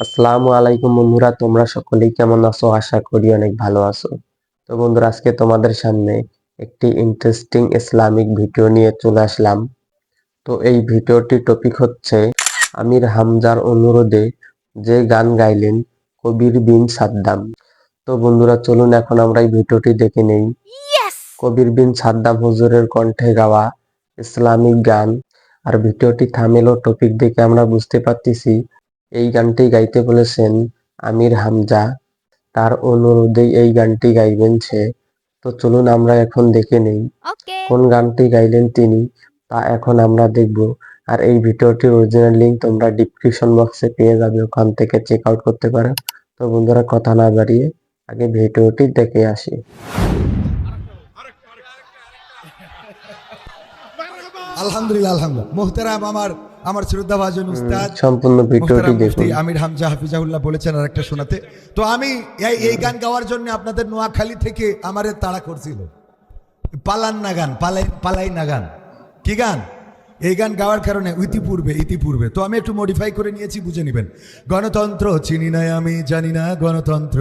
আসসালামু আলাইকুম বন্ধুরা তোমরা সকলেই কেমন আছো? আশা করি অনেক ভালো আছো। তো বন্ধুরা আজকে তোমাদের সামনে একটি ইন্টারেস্টিং ইসলামিক ভিডিও নিয়ে চলে আসলাম। তো এই ভিডিওটির টপিক হচ্ছে আমির হামজার অনুরোধে যে গান গাইলেন কবির বিন সাদ্দাম। তো বন্ধুরা চলুন এখন আমরা এই ভিডিওটি দেখে নেই। কবির বিন সাদ্দাম হুজুরের কণ্ঠে গাওয়া ইসলামিক গান। আর ভিডিওটি থামেল টপিক দেখে আমরা বুঝতে পারতেছি এই গানটি গাইতে বলেছেন আমির হামজা। তার অনুরোধেই এই গানটি গাইবেন সে। তো চলুন আমরা এখন দেখে নেই কোন গানটি গাইলেন তিনি তা এখন আমরা দেখব। আর এই ভিডিওটির অরিজিনাল লিংক তোমরা ডিসক্রিপশন বক্সে পেয়ে যাবে ওখান থেকে চেক আউট করতে পারো। তো বন্ধুরা কথা না বাড়িয়ে আগে ভিডিওটি দেখে আসি। আলহামদুলিল্লাহ আলহামদুলিল্লাহ। মোহতারাম আমার আমার শ্রদ্ধা ভাজন উস্তাদ সম্পূর্ণ ভিডিওটি দেখুন। আমির হামজা হাফিজাহুল্লাহ বলেছেন আর একটা শোনাতে। তো আমি এই এই গান গাওয়ার জন্য আপনাদের নোয়াখালী থেকে আমারে তাড়া করছিল। পালান না গান পালাই পালাই না গান। কি গান? এই গান গাওয়ার কারণে ইতিপূর্বে ইতিপূর্বে। তো আমি একটু মডিফাই করে নিয়েছি বুঝে নেবেন। গণতন্ত্র চিনি নাই আমি জানি না গণতন্ত্র।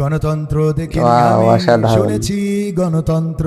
গণতন্ত্র দেখি আমি শুনেছি গণতন্ত্র।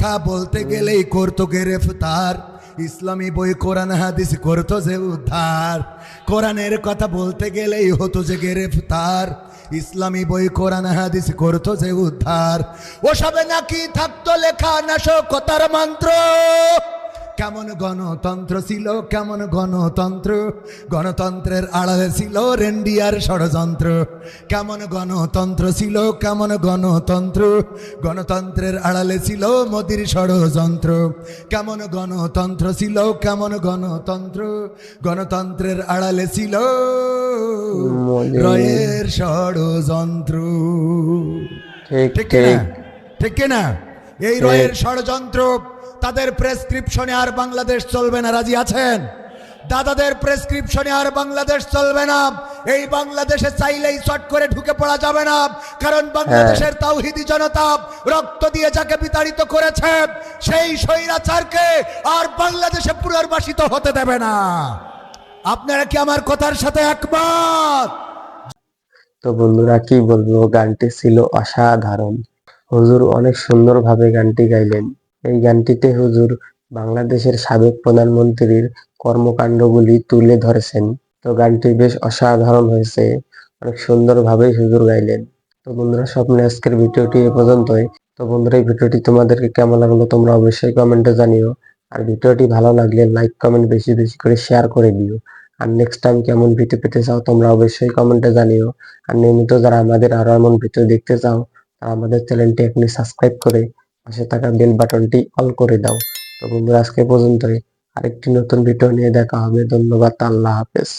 বলতে গেলেই করতো গ্রেফতার। ইসলামী বই, কোরআন, হাদিস করতো যে উদ্ধার। কোরআনের কথা বলতে গেলেই হতো যে গ্রেফতার। ইসলামী বই, কোরআন, হাদিস করতো যে উদ্ধার। ওসবে নাকি থাকতো লেখা নাশকতার মন্ত্র? কেমন গণতন্ত্র ছিল কেমন গণতন্ত্র? গণতন্ত্রের আড়ালে ছিল রেন্ডিয়ার ষড়যন্ত্র। কেমন গণতন্ত্র ছিল কেমন গণতন্ত্র? গণতন্ত্রের আড়ালে ছিল মোদির ষড়যন্ত্র। কেমন গণতন্ত্র ছিল কেমন গণতন্ত্র? গণতন্ত্রের আড়ালে ছিল রয়ের ষড়যন্ত্র। ঠিক ঠিক কিনা? ঠিক। কিনা? এই রয়ের ষড়যন্ত্র তাদের প্রেসক্রিপশনে আর বাংলাদেশ চলবে না। রাজি আছেন? দাদাদের প্রেসক্রিপশনে আর বাংলাদেশ চলবে না। এই বাংলাদেশে চাইলেই চট করে ঢুকে পড়া যাবে না। কারণ বাংলাদেশের তাওহিদি জনতা রক্ত দিয়ে যাকে বিতাড়িত করেছে সেই স্বৈরাচারকে আর বাংলাদেশে পুনর্বাসিত হতে দেবে না। আপনারা কি আমার কথার সাথে একমত? তো বন্ধুরা কি বলব? গানটি ছিল অসাধারণ। হুজুর অনেক সুন্দরভাবে গানটি গাইলেন। এই গানটিতে হুজুর বাংলাদেশের সাবেক প্রধানমন্ত্রীর কর্মকাণ্ডগুলি তুলে ধরেছেন। তো গানটি বেশ অসাধারণ হয়েছে, অনেক সুন্দরভাবেই হুজুর গাইলেন। তো বন্ধুরা, স্বপ্নে আজকের ভিডিওটি এ পর্যন্তই। তো বন্ধুরা, এই ভিডিওটি তোমাদেরকে কেমন লাগল তোমরা অবশ্যই কমেন্টে জানিও। আর ভিডিওটি ভালো লাগলে লাইক, কমেন্ট বেশি বেশি করে শেয়ার করে দিও। আর নেক্সট টাইম কেমন ভিডিও পেতে চাও তোমরা অবশ্যই কমেন্টে জানিও। আর নিয়মিত যারা আমাদের আরও এমন ভিডিও দেখতে চাও, তারা আমাদের চ্যানেলটি এখনই সাবস্ক্রাইব করে পাশে থাকা বেল বাটনটি অল করে দাও। তো বন্ধুরা, আজকে পর্যন্তই। আরেকটি নতুন ভিডিও নিয়ে দেখা হবে। ধন্যবাদ, আল্লাহ হাফেজ।